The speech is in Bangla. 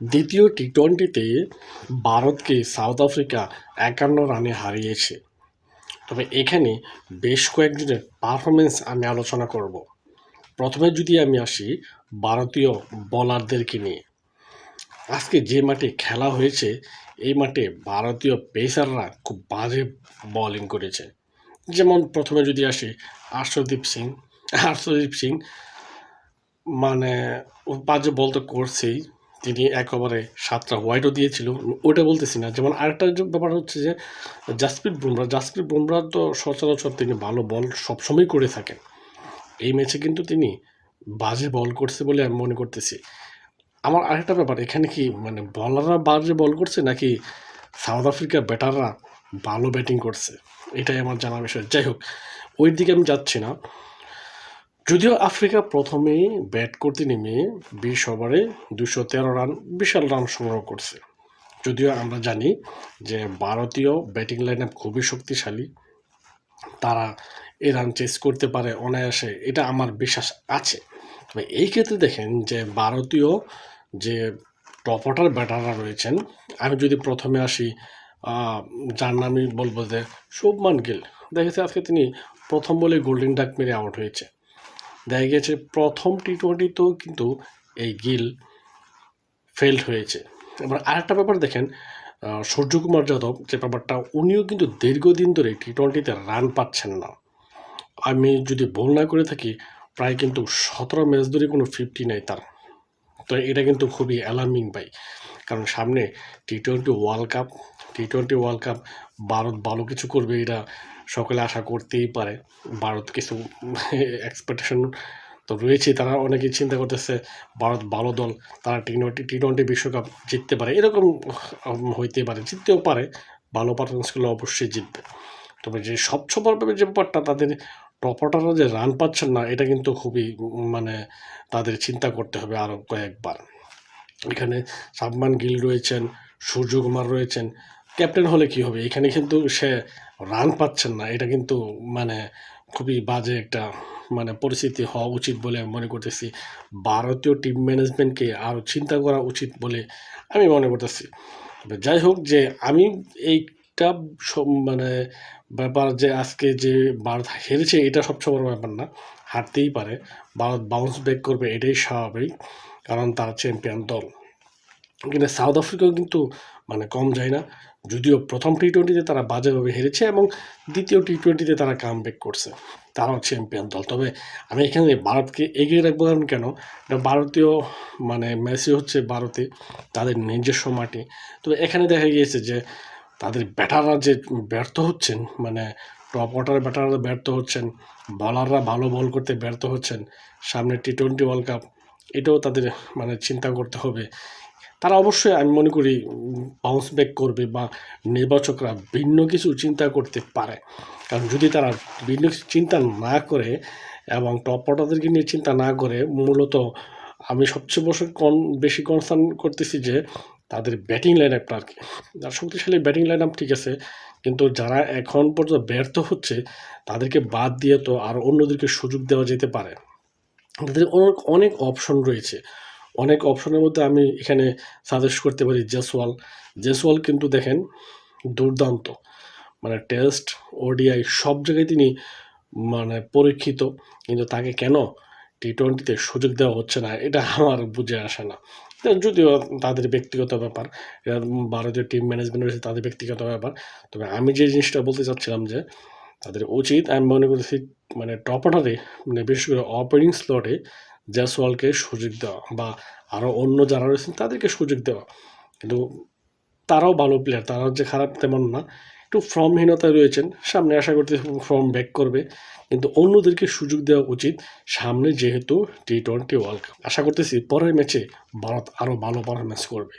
দ্বিতীয় টি টোয়েন্টিতে ভারতকে সাউথ আফ্রিকা একান্ন রানে হারিয়েছে। তবে এখানে বেশ কয়েকজনের পারফরমেন্স আমি আলোচনা করব। প্রথমে যদি আমি আসি ভারতীয় বোলারদেরকে নিয়ে। আজকে যে মাঠে খেলা হয়েছে, এই মাঠে ভারতীয় পেসাররা খুব বাজে বোলিং করেছে। যেমন প্রথমে যদি আসি আর্শদীপ সিং আর্শদীপ সিং মানে বাজে বল তো করছেই। তিনি একেবারে সাতটা হোয়াইটও দিয়েছিল। ওটা বলতেছি না। যেমন আরেকটা ব্যাপার হচ্ছে যে জাসপ্রীত বুমরা জাসপ্রীত বুমরা তো সচরাচর তিনি ভালো বল সবসময় করে থাকেন। এই ম্যাচে কিন্তু তিনি বাজে বল করছে বলে আমি মনে করতেছি। আমার আরেকটা ব্যাপার, এখানে কি মানে বলাররা বাজে বল করছে নাকি সাউথ আফ্রিকার ব্যাটাররা ভালো ব্যাটিং করছে? এটাই আমার জানা বিষয়। যাই হোক ওই দিকে আমি যাচ্ছি না। যদিও আফ্রিকা প্রথমেই ব্যাট করতে নেমে বিশ ওভারে দুশো তেরো রান, বিশাল রান সংগ্রহ করছে। যদিও আমরা জানি যে ভারতীয় ব্যাটিং লাইন আপ খুবই শক্তিশালী। তারা এ রান চেস করতে পারে অনায়াসে, এটা আমার বিশ্বাস আছে। তবে এই ক্ষেত্রে দেখেন যে ভারতীয় যে টপ অর্ডার ব্যাটাররা রয়েছেন, আমি যদি প্রথমে আসি যার নাম আমি বলব যে শুভমান গিল। দেখেছে আজকে তিনি প্রথম বলে গোল্ডেন ডাক মেরে আউট হয়েছে। দেখা গেছে প্রথম টি টোয়েন্টিতেও কিন্তু এই গিল ফেল্ড হয়েছে। এবার আরেকটা ব্যাপার দেখেন সূর্যকুমার যাদব যে ব্যাপারটা, উনিও কিন্তু দীর্ঘদিন ধরে টি টোয়েন্টিতে রান পাচ্ছেন না। আমি যদি ভুল না করে থাকি, প্রায় কিন্তু সতেরো ম্যাচ ধরে কোনো ফিফটি নাই তার। তো এটা কিন্তু খুবই অ্যালার্মিং ভাই। কারণ সামনে T twenty world cup T twenty world cup Bharat ভালো কিছু করবে এটা সকলে আশা করতেই পারে। ভারত কিছু এক্সপেকটেশন তো রয়েছে, তারা অনেকেই চিন্তা করতেছে ভারত ভালো দল, তারা টি টোয়েন্টি টি টোয়েন্টি বিশ্বকাপ জিততে পারে। এরকম হইতে পারে, জিততেও পারে, ভালো পারফরমেন্স করলে অবশ্যই জিতবে। তবে যে সবসময় যে ব্যাপারটা, তাদের টপাররা যে রান পাচ্ছেন না, এটা কিন্তু খুবই মানে তাদের চিন্তা করতে হবে আরও কয়েকবার। এখানে সাবমান গিল রয়েছেন সূর্যকুমার রয়েছেন ক্যাপ্টেন হলে কি হবে? এখানে কিন্তু সে রান পাচ্ছেন না। এটা কিন্তু মানে খুবই বাজে একটা মানে পরিস্থিতি হওয়া উচিত বলে আমি মনে করতেছি। ভারতীয় টিম ম্যানেজমেন্টকে আরও চিন্তা করা উচিত বলে আমি মনে করতেছি। যাই হোক যে আমি এইটা মানে ব্যাপার যে আজকে যে ভারত হেরেছে এটা সবচেয়ে বড় ব্যাপার না। হারতেই পারে। ভারত বাউন্স ব্যাক করবে এটাই স্বাভাবিক। কারণ তারা চ্যাম্পিয়ন দল। কিন্তু সাউথ আফ্রিকাও কিন্তু মানে কম যায় না। যদিও প্রথম টি টোয়েন্টিতে তারা বাজেভাবে হেরেছে এবং দ্বিতীয় টি টোয়েন্টিতে তারা কাম ব্যাক করছে। তারাও চ্যাম্পিয়ন দল। তবে আমি এখানে ভারতকে এগিয়ে রাখব কারণ কেন? ভারতীয় মানে মেসি হচ্ছে ভারতে তাদের নিজস্ব মাটি তবে এখানে দেখা গিয়েছে যে তাদের ব্যাটাররা যে ব্যর্থ হচ্ছেন মানে টপ অর্ডার ব্যাটাররা ব্যর্থ হচ্ছেন বলাররা ভালো বল করতে ব্যর্থ হচ্ছেন, সামনে টি টোয়েন্টি ওয়ার্ল্ড কাপ এটাও তাদের মানে চিন্তা করতে হবে। তারা অবশ্যই, আমি মনে করি বাউন্স ব্যাক করবে বা নির্বাচকরা ভিন্ন কিছু চিন্তা করতে পারে। কারণ যদি তারা ভিন্ন কিছু চিন্তা না করে এবং টপ অর্ডারদেরকে নিয়ে চিন্তা না করে, মূলত আমি সবচেয়ে বছর কন বেশি কনসার্ন করতেছি যে তাদের ব্যাটিং লাইন আপটা আর কি। আর শক্তিশালী ব্যাটিং লাইন আপ ঠিক আছে, কিন্তু যারা এখন পর্যন্ত ব্যর্থ হচ্ছে, তাদেরকে বাদ দিয়ে তো আর অন্যদেরকে সুযোগ দেওয়া যেতে পারে। তাদের অনেক অনেক অপশন রয়েছে। অনেক অপশনের মধ্যে আমি এখানে সাজেস্ট করতে পারি জেসওয়াল জেসওয়াল কিন্তু দেখেন দুর্দান্ত। মানে টেস্ট ওডিআই সব জায়গায় তিনি মানে পরীক্ষিত। কিন্তু তাকে কেন টি টোয়েন্টিতে সুযোগ দেওয়া হচ্ছে না, এটা আমার বুঝে আসে না। যদিও তাদের ব্যক্তিগত ব্যাপার ভারতীয় টিম ম্যানেজমেন্ট রয়েছে, তাদের ব্যক্তিগত ব্যাপার। তবে আমি যে জিনিসটা বলতে চাচ্ছিলাম যে, তাদের উচিত, আমি মনে করছি মানে টপ অর্ডারে মানে বিশেষ করে ওপেনিং স্লটে জয়সওয়ালকে সুযোগ দেওয়া বা আরও অন্য যারা রয়েছেন তাদেরকে সুযোগ দেওয়া। কিন্তু তারাও ভালো প্লেয়ার তারাও যে খারাপ তেমন না। একটু ফর্মহীনতায় রয়েছেন, সামনে আশা করতে ফর্ম ব্যাক করবে। কিন্তু অন্যদেরকে সুযোগ দেওয়া উচিত সামনে যেহেতু টি টোয়েন্টি ওয়ার্ল্ড কাপ আশা করতেছি পরের ম্যাচে ভারত আরও ভালো পারফরমেন্স করবে।